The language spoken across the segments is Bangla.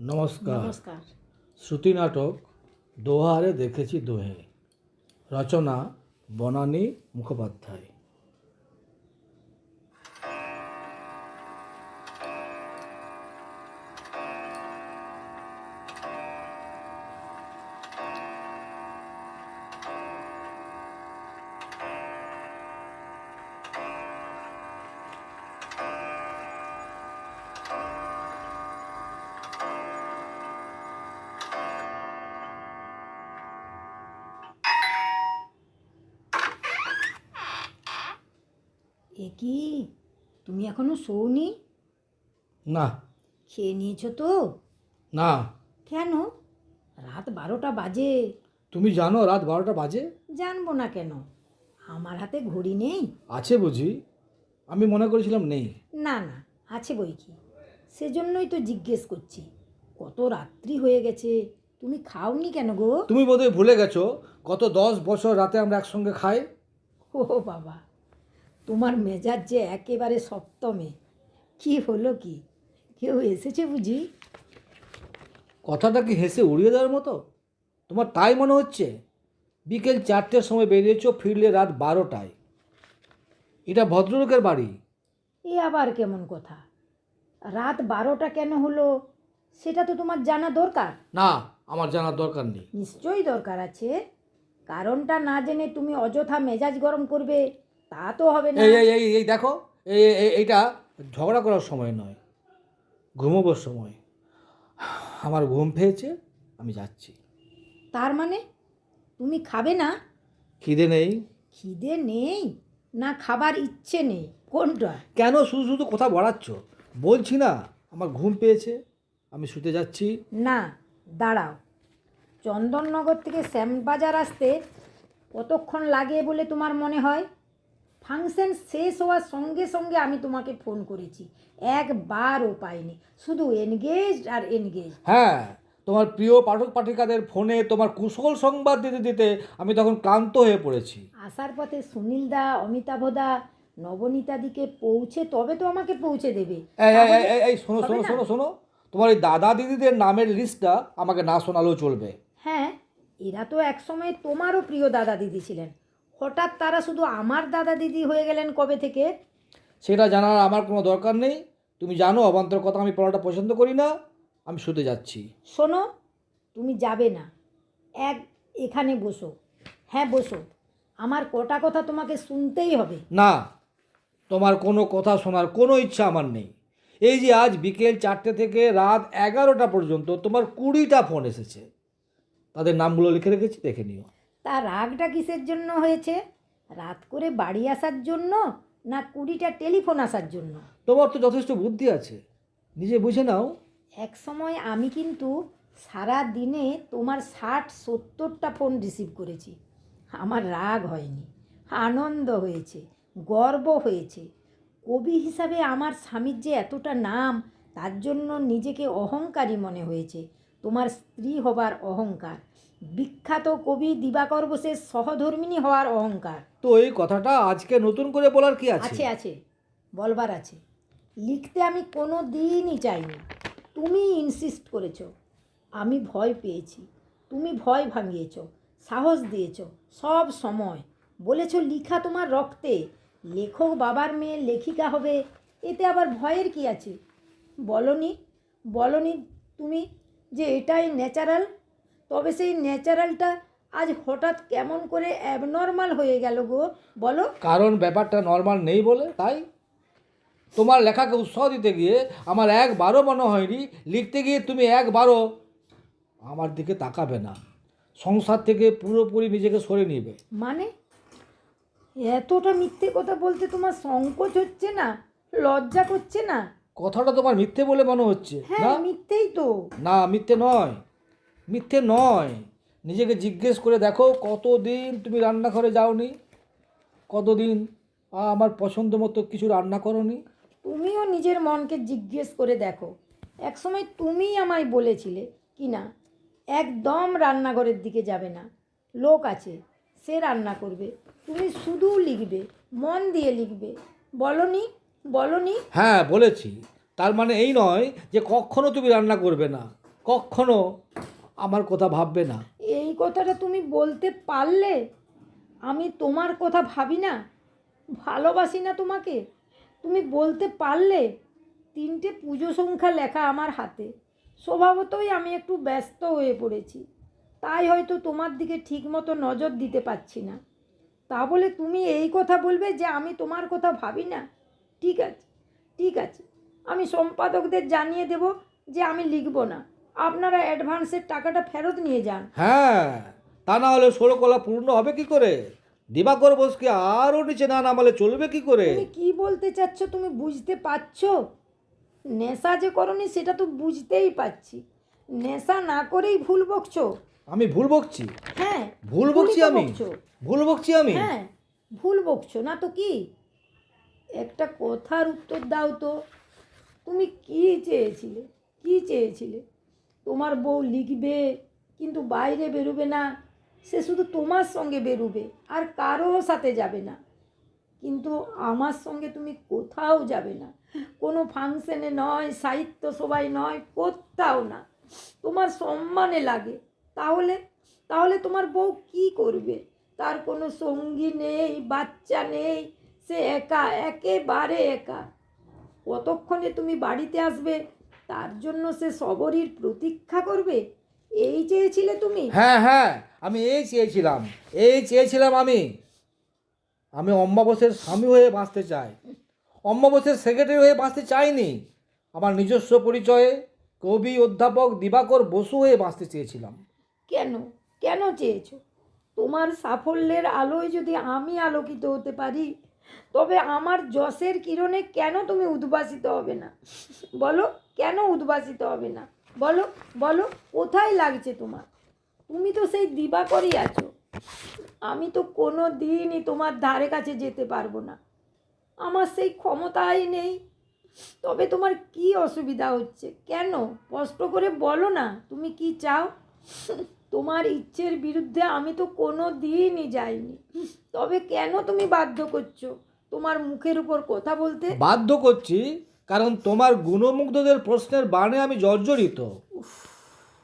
নমস্কার। নমস্কার। শ্রুতি নাটক দোহারে দেখেছি দোহে। রচনা বনানী মুখোপাধ্যায়। এ কি? তুমি এখনও শোনি না। খেয়ে নিয়েছো তো? না। কেন? রাত বারোটা বাজে। তুমি জানো রাত বারোটা বাজে? জানব না কেন। আমার হাতে ঘড়ি নেই। আছে বুঝি। আমি মনে করেছিলাম নেই। না না আছে বই কি। সেজন্যই তো জিজ্ঞেস করছি। কত রাত্রি হয়ে গেছে। তুমি খাওনি কেন গো? তুমি বোধহয় ভুলে গেছো। গত দশ বছর রাতে আমরা একসঙ্গে খাই? ও বাবা। তোমার মেজাজ যে একেবারে সপ্তমে। কি হলো কি? কেউ এসেছে বুঝি? কথাটা কি হেসে উড়িয়ে দেওয়ার মতো? তোমার তাই মনে হচ্ছে? বিকেল চারটের সময় বেরিয়েছো ফিরলে রাত বারোটায়। এটা ভদ্রলোকের বাড়ি। এ আবার কেমন কথা? রাত বারোটা কেন হলো? সেটা তো তোমার জানা দরকার। না আমার জানার দরকার নেই। নিশ্চয়ই দরকার আছে। কারণটা না জেনে তুমি অযথা মেজাজ গরম করবে। তা তো হবে না। এই এই দেখো এই এই- এই- এইটা ঝগড়া করার সময় নয় ঘুমোবার সময়। আমার ঘুম পেয়েছে আমি যাচ্ছি। তার মানে? তুমি খাবে না? খিদে নেই। খিদে নেই? না খাবার ইচ্ছে নেই কোনটা? কেন শুধু শুধু কথা বাড়াচ্ছ? বলছি না আমার ঘুম পেয়েছে আমি শুতে যাচ্ছি। না দাঁড়াও। চন্দননগর থেকে শ্যামবাজার আসতে কতক্ষণ লাগে বলে তোমার মনে হয়? ফাংশন শেষ হওয়ার সঙ্গে সঙ্গে আমি তোমাকে ফোন করেছি। একবারও পাইনি। শুধু এনগেজ আর এনগেজ হ্যাঁ তোমার প্রিয় পাঠক পাঠিকাদের ফোনে তোমার কুশল সংবাদ দিতে দিতে আমি তখন ক্লান্ত হয়ে পড়েছি। আসার পথে সুনীলদা অমিতাভদা নবনীতাদিকে পৌঁছে তবে তো আমাকে পৌঁছে দেবে। এই এই এই, এই এই শোনো শোনো? শোনো শোনো। তোমার এই দাদা দিদিদের নামের লিস্টটা আমাকে না শোনালেও চলবে। হ্যাঁ এরা তো একসময় তোমারও প্রিয় দাদা দিদি ছিলেন। হঠাৎ তারা শুধু আমার দাদা দিদি হয়ে গেলেন কবে থেকে? সেটা জানার আমার কোনো দরকার নেই। তুমি জানো অবান্তর কথা আমি পড়াটা পছন্দ করি না আমি শুতে যাচ্ছি। শোনো তুমি যাবে না। এক এখানে বসো। হ্যাঁ বসো। আমার কটা কথা তোমাকে শুনতেই হবে। না তোমার কোনো কথা শোনার কোনো ইচ্ছা আমার নেই। এই যে আজ বিকেল চারটে থেকে রাত এগারোটা পর্যন্ত তোমার কুড়িটা ফোন এসেছে। তাদের নামগুলো লিখে রেখেছি দেখে নিও। তা রাগটা কিসের জন্য হয়েছে? রাত করে বাড়ি আসার জন্য না কুড়িটা টেলিফোন আসার জন্য? তোমার তো যথেষ্ট বুদ্ধি আছে। নিজে বুঝে নাও। এক সময় আমি কিন্তু সারা দিনে তোমার ষাট সত্তরটা ফোন রিসিভ করেছি। আমার রাগ হয়নি আনন্দ হয়েছে গর্ব হয়েছে। কবি হিসাবে আমার স্বামীর যে এতটা নাম তার জন্য নিজেকে অহংকারী মনে হয়েছে। তোমার স্ত্রী হবার অহংকার। বিখ্যাত কবি দিবাকর বোসের সহধর্মিণী হওয়ার অহংকার। তো এই কথাটা আজকে নতুন করে বলার কি আছে? আছে আছে বলবার আছে। লিখতে আমি কোনো দিনই চাইনি। তুমি ইনসিস্ট করেছ। আমি ভয় পেয়েছি। তুমি ভয় ভাঙিয়েছ। সাহস দিয়েছ। সব সময়। বলেছ লিখা তোমার রক্তে। লেখক বাবার মেয়ে লেখিকা হবে। এতে আবার ভয়ের কি আছে? বলনি বলনি তুমি যে এটাই ন্যাচারাল তবে সেই ন্যাচারালটা আজ হঠাৎ কেমন করে অ্যাবনর্মাল হয়ে গেল গো বলো? কারণ ব্যাপারটা নর্মাল নেই বলে তাই? তোমার লেখাকে উৎসাহ দিতে গিয়ে আমার একবারও মনে হয়নি লিখতে গিয়ে তুমি একবারও আমার দিকে তাকাবে না। সংসার থেকে পুরোপুরি নিজেকে সরে নিবে। মানে? এতটা মিথ্যে কথা বলতে তোমার সংকোচ হচ্ছে না? লজ্জা করছে না? কথাটা তোমার মিথ্যে বলে মনে হচ্ছে না? হ্যাঁ মিথ্যেই তো। না মিথ্যে নয়। মিথ্যে নয়। নিজেকে জিজ্ঞেস করে দেখো কতদিন তুমি রান্নাঘরে যাওনি? কতদিন আ, আমার পছন্দ মতো কিছু রান্না করনি? তুমিও নিজের মনকে জিজ্ঞেস করে দেখো। একসময় তুমিই আমায় বলেছিলে কি না একদম রান্নাঘরের দিকে যাবে না। লোক আছে সে রান্না করবে। তুমি শুধু লিখবে মন দিয়ে লিখবে। বলনি বলনি? হ্যাঁ বলেছি। তার মানে এই নয় যে কখনো তুমি রান্না করবে না। কখনো আমার কথা ভাববে না। এই কথাটা তুমি বলতে পারলে আমি তোমার কথা ভাবি না ভালোবাসি না তোমাকে। তুমি বলতে পারলে তিনটে পুজো সংখ্যা লেখা আমার হাতে। স্বভাবতই আমি একটু ব্যস্ত হয়ে পড়েছি। তাই হয়তো তোমার দিকে ঠিকমতো নজর দিতে পারছি না। তা বলে তুমি এই কথা বলবে যে আমি তোমার কথা ভাবি না? ঠিক আছে ঠিক আছে। আমি সম্পাদকদের জানিয়ে দেব যে আমি লিখব না। আপনারা অ্যাডভান্সের টাকাটা ফেরত নিয়ে যান। হ্যাঁ তা না হলে ষোলকলা পূর্ণ হবে কি করে? দিবাকর বোসকে আরও নিচে না নামালে চলবে কি করে? তুমি কি বলতে চাচ্ছ তুমি বুঝতে পারছ? নেশা যে করনি সেটা তো বুঝতেই পারছি। নেশা না করেই ভুল বকছো। আমি ভুল বকছি? হ্যাঁ ভুল বকছি আমি। ভুল বকছি আমি? হ্যাঁ ভুল বকছো না তো কি? একটা কথার উত্তর দাও তো। তুমি কি চেয়েছিলে? কি চেয়েছিলে? তোমার বউ লিখবে, কিন্তু বাইরে বেরোবে না। সে শুধু তোমার সঙ্গে বেরোবে, আর কারও সাথে যাবে না। কিন্তু আমার সঙ্গে তুমি কোথাও যাবে না। কোনো ফাংশনে নয়, সাহিত্য সবাই নয়, কোথাও না। তোমার সম্মানে লাগে। তাহলে তাহলে তোমার বউ কি করবে? তার কোনো সঙ্গী নেই, বাচ্চা নেই সে একা একেবারে একা। কতক্ষণে তুমি বাড়িতে আসবে? তার জন্য সে সবরীর প্রতীক্ষা করবে? এই চেয়েছিলে তুমি? হ্যাঁ হ্যাঁ আমি এই চেয়েছিলাম এই চেয়েছিলাম আমি। আমি অম্বাবসের স্বামী হয়ে বাঁচতে চাই। অম্বাবসের সেক্রেটারি হয়ে বাঁচতে চাইনি। আমার নিজস্ব পরিচয়ে কবি অধ্যাপক দিবাকর বসু হয়ে বাঁচতে চেয়েছিলাম। কেন? কেন চেয়েছো? তোমার সাফল্যের আলোয় যদি আমি আলোকিত হতে পারি তবে আমার যশের কিরণে কেন তুমি উদ্ভাসিত হবে না? বলো, কেন উদ্ভাসিত হবে না? বলো বলো, কোথায় লাগছে তোমার? তুমি তো সেই দিবাকরই আছো। আমি তো কোনো দিনই তোমার ধারে কাছে যেতে পারব না। আমার সেই ক্ষমতাই নেই। তবে তোমার কি অসুবিধা হচ্ছে? কেন? কষ্ট করে বলো না, তুমি কি চাও? তোমার ইচ্ছের বিরুদ্ধে আমি তো কোনো দিনই যাইনি। তবে কেন তুমি বাধ্য করছ তোমার মুখের উপর কথা বলতে? বাধ্য করছি কারণ তোমার গুণমুগ্ধদের প্রশ্নের বাণে আমি জর্জরিত।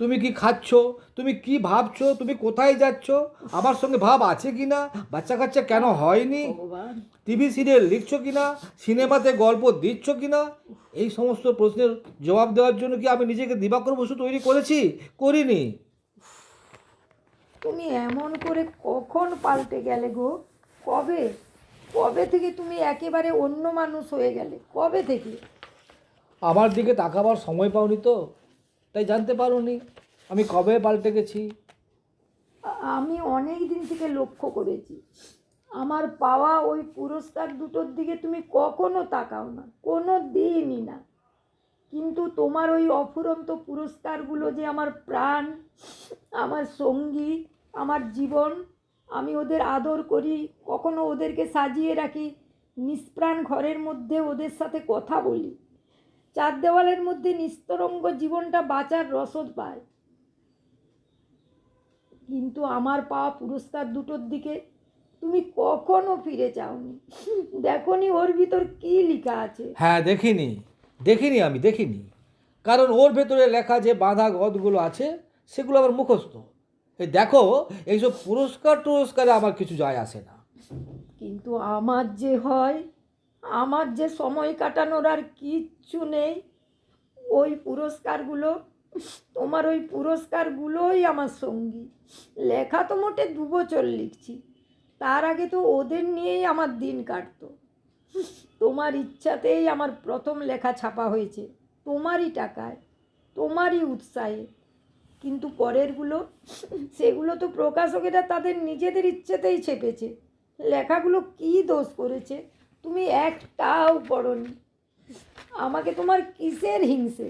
তুমি কি খাচ্ছ? তুমি কি ভাবছ? তুমি কোথায় যাচ্ছ? আমার সঙ্গে ভাব আছে কি না? বাচ্চা কাচ্চা কেন হয়নি? টিভি সিরিয়াল লিখছো কি না? সিনেমাতে গল্প দিচ্ছ কি না? এই সমস্ত প্রশ্নের জবাব দেওয়ার জন্য কি আমি নিজেকে দিবাকর বসু তৈরি করেছি? করিনি। তুমি এমন করে কখন পাল্টে গেলে গো? কবে? কবে থেকে তুমি একেবারে অন্য মানুষ হয়ে গেলে? কবে থেকে? আমার দিকে তাকাবার সময় পাওনি তো তাই জানতে পারোনি আমি কবে পাল্টে গেছি। আমি অনেক দিন থেকে লক্ষ্য করেছি। আমার পাওয়া ওই পুরস্কার দুটোর দিকে তুমি কখনো তাকাও না কোনো দিনই না। কিন্তু তোমার ওই অফুরন্ত পুরস্কারগুলো যে আমার প্রাণ, আমার সঙ্গী, আমার জীবন, আমি ওদের আদর করি, কখনো ওদেরকে সাজিয়ে রাখি, নিষ্প্রাণ ঘরের মধ্যে ওদের সাথে কথা বলি। চার দেওয়ালের মধ্যে নিস্তরঙ্গ জীবনটা বাঁচার রসদ পায়। কিন্তু আমার পাওয়া পুরস্কার দুটোর দিকে তুমি কখনো ফিরে যাওনি দেখনি ওর ভিতর কি লেখা আছে? হ্যাঁ দেখিনি। দেখিনি আমি, দেখিনি। কারণ ওর ভেতরে লেখা যে বাঁধা গদগুলো আছে, সেগুলো আমার মুখস্থ। এই দেখো, এইসব পুরস্কার টুরস্কারে আমার কিছু যায় আসে না। কিন্তু আমার যে হয়, আমার যে সময় কাটানোর আর কিচ্ছু নেই, ওই পুরস্কারগুলো, তোমার ওই পুরস্কারগুলোই আমার সঙ্গী। লেখা তো মোটে দু বছর লিখছি, তার আগে তো ওদের নিয়েই আমার দিন কাটতো। তোমার ইচ্ছাতেই আমার প্রথম লেখা ছাপা হয়েছে। তোমারই টাকায়, তোমারই উৎসাহে। কিন্তু পরেরগুলো, সেগুলো তো প্রকাশকেরা তাদের নিজেদের ইচ্ছেতেই ছেপেছে। লেখাগুলো কি দোষ করেছে, তুমি একটাও পড়নি। আমাকে তোমার কিসের হিংসে?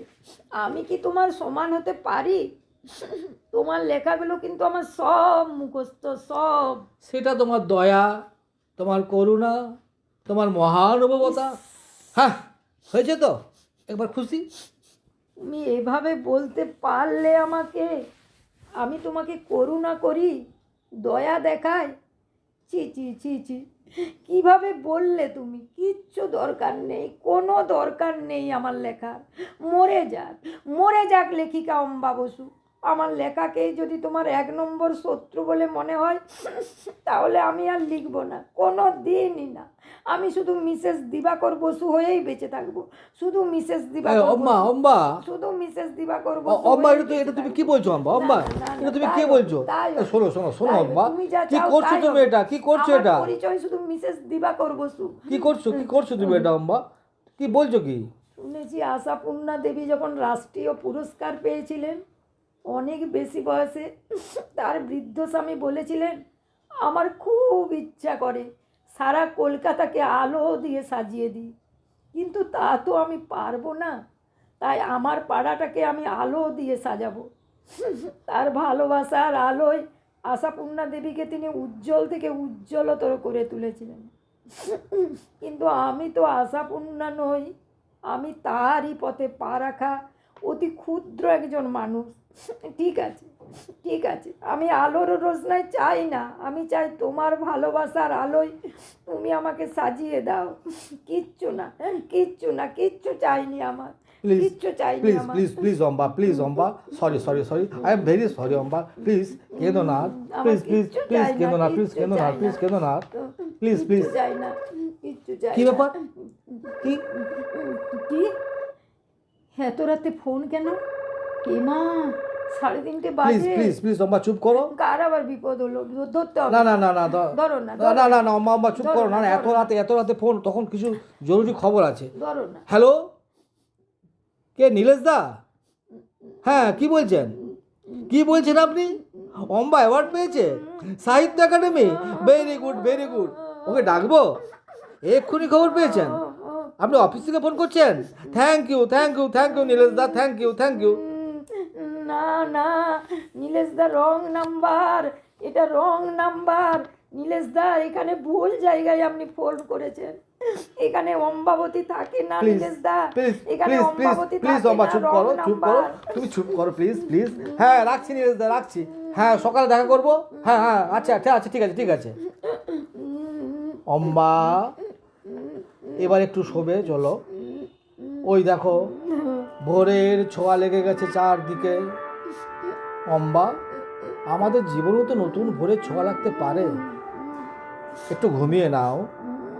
আমি কি তোমার সমান হতে পারি? তোমার লেখাগুলো কিন্তু আমার সব মুখস্থ, সব সেটা তোমার দয়া, তোমার করুণা তোমার মহানুভবতা? হ্যাঁ হয়েছে তো? একবার খুশি? তুমি এভাবে বলতে পারলে আমাকে। আমি তোমাকে করুণা করি দয়া দেখায় চি ছি ছি ছি। কীভাবে বললে তুমি? কিচ্ছু দরকার নেই কোনো দরকার নেই আমার লেখার। মরে যাক মরে যাক লেখিকা অম্বা বসু। আমার লেখাকেই যদি তোমার এক নম্বর শত্রু বলে মনে হয় তাহলে আমি আর লিখব না কোনো দিনই না। আমি শুধু মিসেস দিবাকর বসু হয়েই বেঁচে থাকব শুধু মিসেস দিবাকর শুধু মিসেস দিবাকর বসু এটা তো এটা তুমি কি বলছো অম্বা না, এটা তুমি কি বলছো? শোনো শোনো শোনো যা কি করছ তুমি এটা? কি করছ এটা? পরিচয় শুধু মিসেস দিবাকর বসু। কি করছ? কি করছ তুমি এটা অম্বা কি বলছো কি? শুনেছি আশাপূর্ণা দেবী যখন রাষ্ট্রীয় পুরস্কার পেয়েছিলেন অনেক বেশি বয়সে তার বৃদ্ধ স্বামী বলেছিলেন, আমার খুব ইচ্ছা করে সারা কলকাতাকে আলো দিয়ে সাজিয়ে দিই, কিন্তু তা তো আমি পারব না। তাই আমার পাড়াটাকে আমি আলো দিয়ে সাজাবো। তার ভালোবাসার আলোয় আশাপূর্ণা দেবীকে তিনি উজ্জ্বল থেকে উজ্জ্বলতর করে তুলেছিলেন। কিন্তু আমি তো আশাপূর্ণা নই, আমি তারই পথে পা রাখা অতি ক্ষুদ্র একজন মানুষ। ঠিক আছে ঠিক আছে। আমি আলোর রোশনাই চাই না আমি চাই তোমার ভালোবাসার আলোয় তুমি আমাকে সাজিয়ে দাও। কিচ্ছু না কিচ্ছু না কিচ্ছু চাইনি আমার কিচ্ছু চাইনি please please please Amba please Amba sorry sorry sorry I am very sorry Amba please কেঁদো না প্লিজ প্লিজ প্লিজ চাই না, প্লিজ কেঁদো না প্লিজ না। না প্লিজ প্লিজ কি ব্যাপার? কি? কি? এত রাতে ফোন কেন? কে সাড়ে তিনটে বাজে। প্লিজ প্লিজ অম্বা চুপ করো। কার আবার বিপদ হলো? ধরতে হবে। না না না না ধরো না না না না। অম্বা অম্বা চুপ করো। না না, এত রাতে এত রাতে ফোন তখন কিছু জরুরি খবর আছে। ধরো না। হ্যালো কে নীলেশ দা? হ্যাঁ কি বলছেন? কি বলছেন আপনি? অম্বা অ্যাওয়ার্ড পেয়েছে। Sahitya Akademi. Very good very good okay ডাকবো? এক্ষুনি খবর পেয়েছেন? আপনি অফিস থেকে ফোন করছেন? Thank you thank you thank you Nilesh da thank you thank you না না নীলেশ দা রং নাম্বার এটা রং নাম্বার। নীলেশ দা এখানে ভুল জায়গায় আপনি ফোন করেছেন। এখানে অম্বাবতী থাকে না নীলেশ দা। এখানে অম্বাবতী প্লিজ অম্বা চুপ করো চুপ করো। তুমি চুপ করো প্লিজ প্লিজ হ্যাঁ রাখছি নীলেশ দা রাখছি। হ্যাঁ সকালে দেখা করব? হ্যাঁ হ্যাঁ আচ্ছা আছে ঠিক আছে ঠিক আছে। অম্বা এবার একটু শোবে চলো। ওই দেখো ভোরের ছোঁয়া লেগে গেছে চারদিকে। অম্বা আমাদের জীবনেও তো নতুন ভোরের ছোঁয়া লাগতে পারে। একটু ঘুমিয়ে নাও।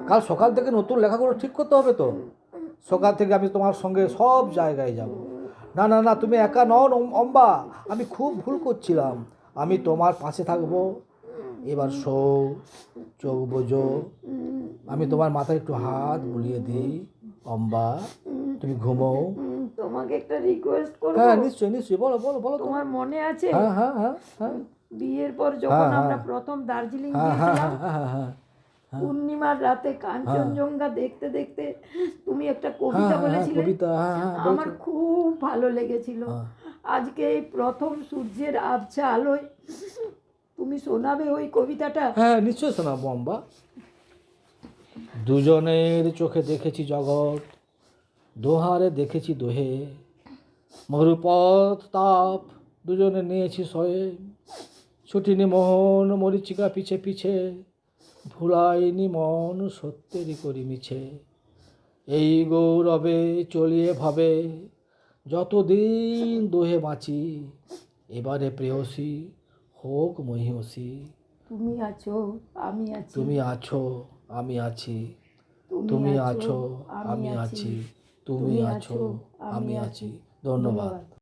কাল সকাল থেকে নতুন লেখাগুলো ঠিক করতে হবে তো। সকাল থেকে আমি তোমার সঙ্গে সব জায়গায় যাব। না না না তুমি একা নও অম- অম্বা আমি খুব ভুল করছিলাম। আমি তোমার পাশে থাকব। এবার শো চোখ বোঝো। আমি তোমার মাথায় একটু হাত বুলিয়ে দিই। অম্বা তুমি উম, তোমাকে একটা রিকোয়েস্ট করব। হ্যাঁ নিশ্চয়ই নিশ্চয়ই বলো বলো বলো তোমার মনে আছে? হ্যাঁ হ্যাঁ হ্যাঁ হ্যাঁ। বিয়ের পর যখন হ্যাঁ, আমরা হ্যাঁ। প্রথম দার্জিলিং হ্যাঁ হ্যাঁ গিয়েছিলাম হ্যাঁ হ্যাঁ হ্যাঁ পূর্ণিমার রাতে কাঞ্চনজঙ্ঘা দেখতে দেখতে তুমি একটা হ্যাঁ কবিতা হ্যাঁ বলেছিলে। কবিতা হ্যাঁ হ্যাঁ আমার খুব ভালো লেগেছিল। হ্যাঁ। আজকে এই প্রথম সূর্যের আবছা আলোয় তুমি শোনাবে ওই কবিতাটা। হ্যাঁ নিশ্চয়ই শোনাবো অম্বা দুজনের চোখে দেখেছি জগৎ। দোহারে দেখেছি দোহে। মরুপথ তাপ দুজনে নিয়েছি সয়ে। ছুটিনি মোহন মরিচিকা পিছে পিছে। ভুলাইনি মন সত্যেরই করি মিছে। এই গৌরবে চলিয়ে ভাবে যতদিন দোহে বাঁচি এবারে প্রেয়সী হোক মহিষী তুমি আছো আমি আছি। তুমি আছো আমি আছি। তুমি আছো আমি আছি। তুমি আছো আমি আছি। ধন্যবাদ।